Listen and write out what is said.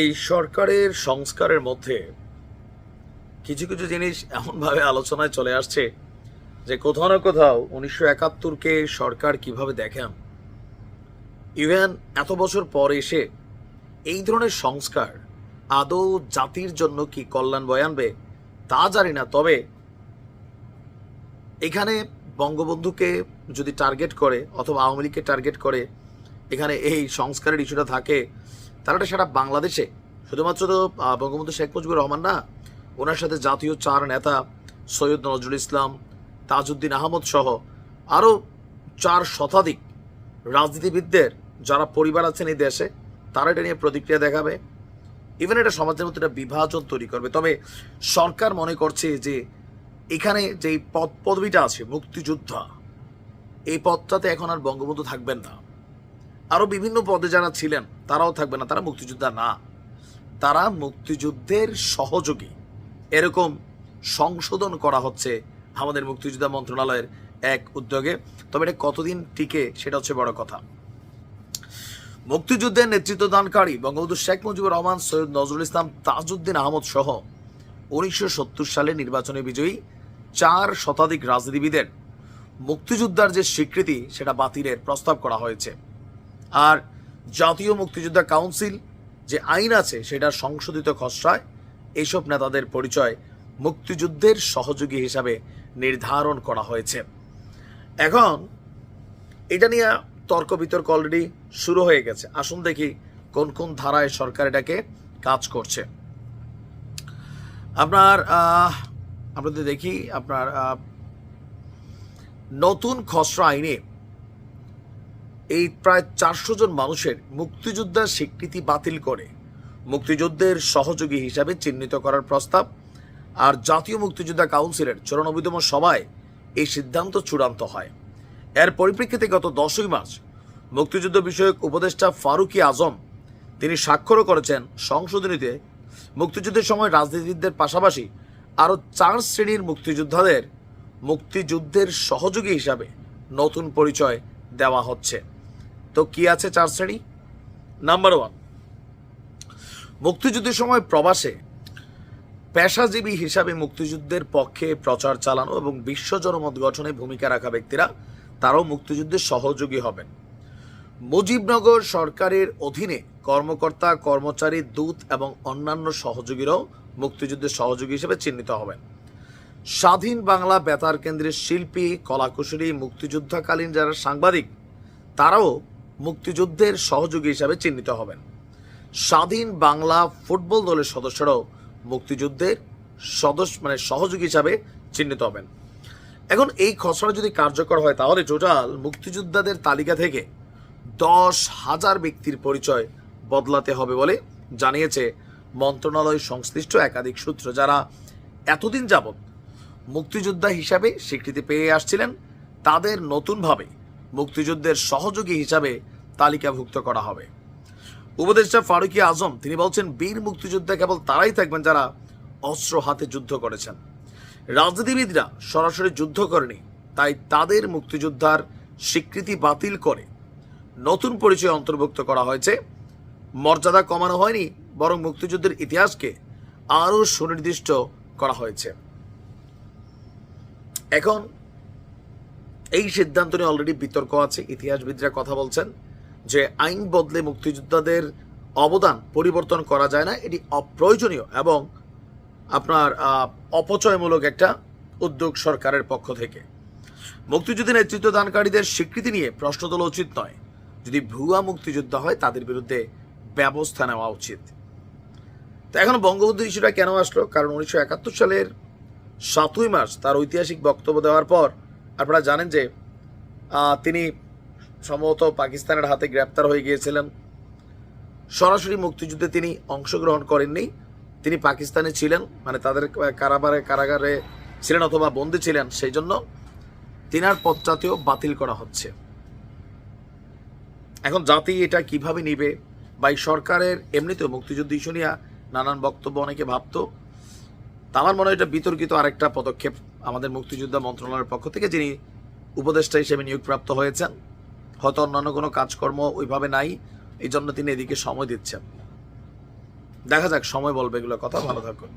এই সরকারের সংস্কারের মধ্যে কিছু কিছু জিনিস এমনভাবে আলোচনায় চলে আসছে যে কোথাও না কোথাও উনিশশো একাত্তরকে সরকার কীভাবে দেখেন ইভেন এত বছর পর এসে এই ধরনের সংস্কার আদৌ জাতির জন্য কি কল্যাণ বয়ে আনবে তা জানি না, তবে এখানে বঙ্গবন্ধুকে যদি টার্গেট করে অথবা আওয়ামী লীগকে টার্গেট করে, এখানে এই সংস্কারের ইস্যুটা থাকে তাহলে সারা বাংলাদেশে। শুধুমাত্র তো বঙ্গবন্ধু শেখ মুজিবুর রহমান না, ওনার সাথে জাতীয় চার নেতা সৈয়দ নজরুল ইসলাম, তাজউদ্দিন আহমদ সহ আরও চার শতাধিক রাজনীতিবিদদের যারা পরিবার আছেন এই দেশে, তারা এটা নিয়ে প্রতিক্রিয়া দেখাবে। ইভেন এটা সমাজের মধ্যে একটা বিভাজন তৈরি করবে। তবে সরকার মনে করছে যে, এখানে যেই পদ পদবিটা আছে, মুক্তিযোদ্ধা, এই পদটাতে এখন আর বঙ্গবন্ধু থাকবেন না। আরও বিভিন্ন পদে যারা ছিলেন, তারাও থাকবে না, তারা মুক্তিযোদ্ধা না। তারা মুক্তিযুদ্ধের সহযোগী। এরকম সংশোধন করা হচ্ছে আমাদের মুক্তিযোদ্ধা মন্ত্রণালয়ের এক উদ্যোগে। তবে এটা কতদিন টিকে, সেটা হচ্ছে বড় কথা। মুক্তিযুদ্ধের নেতৃত্ব দানকারী বঙ্গবন্ধু শেখ মুজিবুর রহমান, সৈয়দ নজরুল ইসলাম তাজউদ্দিন আহমদ সহ উনিশশো সত্তর সালে নির্বাচনে বিজয়ী চার শতাধিক রাজনীতিবিদের মুক্তিযোদ্ধার যে স্বীকৃতি, সেটা বাতিলের প্রস্তাব করা হয়েছে। আর জাতীয় মুক্তিযোদ্ধা কাউন্সিল যে আইন আছে সেটার সংশোধিত খসড়ায় এইসব নেতাদের পরিচয় মুক্তিযুদ্ধের সহযোগী হিসাবে নির্ধারণ করা হয়েছে। এখন এটা নিয়ে তর্ক বিতর্ক অলরেডি শুরু হয়ে গেছে। আসুন দেখি কোন কোন ধারায় সরকার এটাকে কাজ করছে। আপনার আমরা দেখি, আপনার নতুন খসড়া আইনে এই প্রায় চারশো জন মানুষের মুক্তিযোদ্ধার স্বীকৃতি বাতিল করে। মুক্তিযুদ্ধের সহযোগী হিসাবে চিহ্নিত করার প্রস্তাব আর জাতীয় মুক্তিযোদ্ধা কাউন্সিলের চুরানব্বইতম সভায় এই সিদ্ধান্ত চূড়ান্ত হয়। এর পরিপ্রেক্ষিতে গত দশই মার্চ মুক্তিযুদ্ধ বিষয়ক উপদেষ্টা ফারুকি আজম তিনি স্বাক্ষরও করেছেন সংশোধনীতে। মুক্তিযুদ্ধের সময় রাজনীতিবিদদের পাশাপাশি আরও চার শ্রেণির মুক্তিযোদ্ধাদের মুক্তিযুদ্ধের সহযোগী হিসাবে নতুন পরিচয় দেওয়া হচ্ছে। তো কি আছে চার শ্রেণি? নাম্বার ওয়ান মুক্তিযুদ্ধের সময় প্রবাসে পেশাজীবী হিসাবে মুক্তিযুদ্ধের পক্ষে প্রচার চালানো এবং বিশ্ব জনমত গঠনে ভূমিকা রাখা ব্যক্তিরা তারাও মুক্তিযুদ্ধের সহযোগী হবেন। মুজিবনগর সরকারের অধীনে কর্মকর্তা, কর্মচারী, দূত এবং অন্যান্য সহযোগীরাও মুক্তিযুদ্ধের সহযোগী হিসেবে চিহ্নিত হবেন। স্বাধীন বাংলা বেতার কেন্দ্রের শিল্পী, কলাকুশলী, মুক্তিযুদ্ধকালীন যারা সাংবাদিক, তারাও মুক্তিযুদ্ধের সহযোগী হিসাবে চিহ্নিত হবেন। স্বাধীন বাংলা ফুটবল দলের সদস্যরাও মুক্তিযুদ্ধের সদস্য মানে সহযোগী হিসাবে চিহ্নিত হবেন। এখন এই খসড়া যদি কার্যকর হয়, তাহলে টোটাল মুক্তিযোদ্ধাদের তালিকা থেকে দশ হাজার ব্যক্তির পরিচয় বদলাতে হবে বলে জানিয়েছে মন্ত্রণালয় সংশ্লিষ্ট একাধিক সূত্র। যারা এতদিন যাবৎ মুক্তিযোদ্ধা হিসাবে স্বীকৃতি পেয়ে আসছিলেন, তাদের নতুনভাবে মুক্তিযুদ্ধের সহযোগী হিসাবে তালিকাভুক্ত করা হবে। উপদেষ্টা ফারুকি আজম, তিনি বলছেন, বীর মুক্তিযোদ্ধা কেবল তারাই থাকবেন যারা অস্ত্র হাতে যুদ্ধ করেছেন। রাজনীতিবিদরা সরাসরি যুদ্ধ করেনি, তাই তাদের মুক্তিযোদ্ধার স্বীকৃতি বাতিল করে নতুন পরিচয় অন্তর্ভুক্ত করা হয়েছে। মর্যাদা কমানো হয়নি, বরং মুক্তিযুদ্ধের ইতিহাসকে আরও সুনির্দিষ্ট করা হয়েছে। এখন এই সিদ্ধান্ত নিয়ে অলরেডি বিতর্ক আছে, ইতিহাসবিদরা কথা বলছেন। যে আইন বদলে মুক্তিযোদ্ধাদের অবদান পরিবর্তন করা যায় না, এটি অপ্রয়োজনীয় এবং আপনার অপচয়মূলক একটা উদ্যোগ সরকারের পক্ষ থেকে। মুক্তিযুদ্ধে নেতৃত্ব দানকারীদের স্বীকৃতি নিয়ে প্রশ্ন তোলা উচিত নয়। যদি ভুয়া মুক্তিযোদ্ধা হয়, তাদের বিরুদ্ধে ব্যবস্থা নেওয়া উচিত। তো এখন বঙ্গবন্ধু ইস্যুটা কেন আসলো? কারণ উনিশশো একাত্তর সালের সাতই মার্চ তার ঐতিহাসিক বক্তব্য দেওয়ার পর আপনারা জানেন যে তিনি সম্ভবত পাকিস্তানের হাতে গ্রেপ্তার হয়ে গিয়েছিলেন। সরাসরি মুক্তিযুদ্ধে তিনি অংশগ্রহণ করেননি। তিনি পাকিস্তানে ছিলেন মানে তাদের কারাবারে, কারাগারে ছিলেন অথবা বন্দী ছিলেন সেই জন্য তিনার পদটাতেও বাতিল করা হচ্ছে। এখন জাতি এটা কীভাবে নিবে? বা এই সরকারের এমনিতেও মুক্তিযুদ্ধ ইস্যু নিয়ে নানান বক্তব্য অনেকে ভাবতো। আমার মনে হয় এটা বিতর্কিত আরেকটা পদক্ষেপ আমাদের মুক্তিযোদ্ধা মন্ত্রণালয়ের পক্ষ থেকে, যিনি উপদেষ্টা হিসেবে নিয়োগপ্রাপ্ত হয়েছেন। হয়তো অন্যান্য কোনো কাজকর্ম ওইভাবে নাই, এই জন্য তিনি এদিকে সময় দিচ্ছেন। দেখা যাক, সময় বলবে এগুলো। কথা ভালো থাকুন।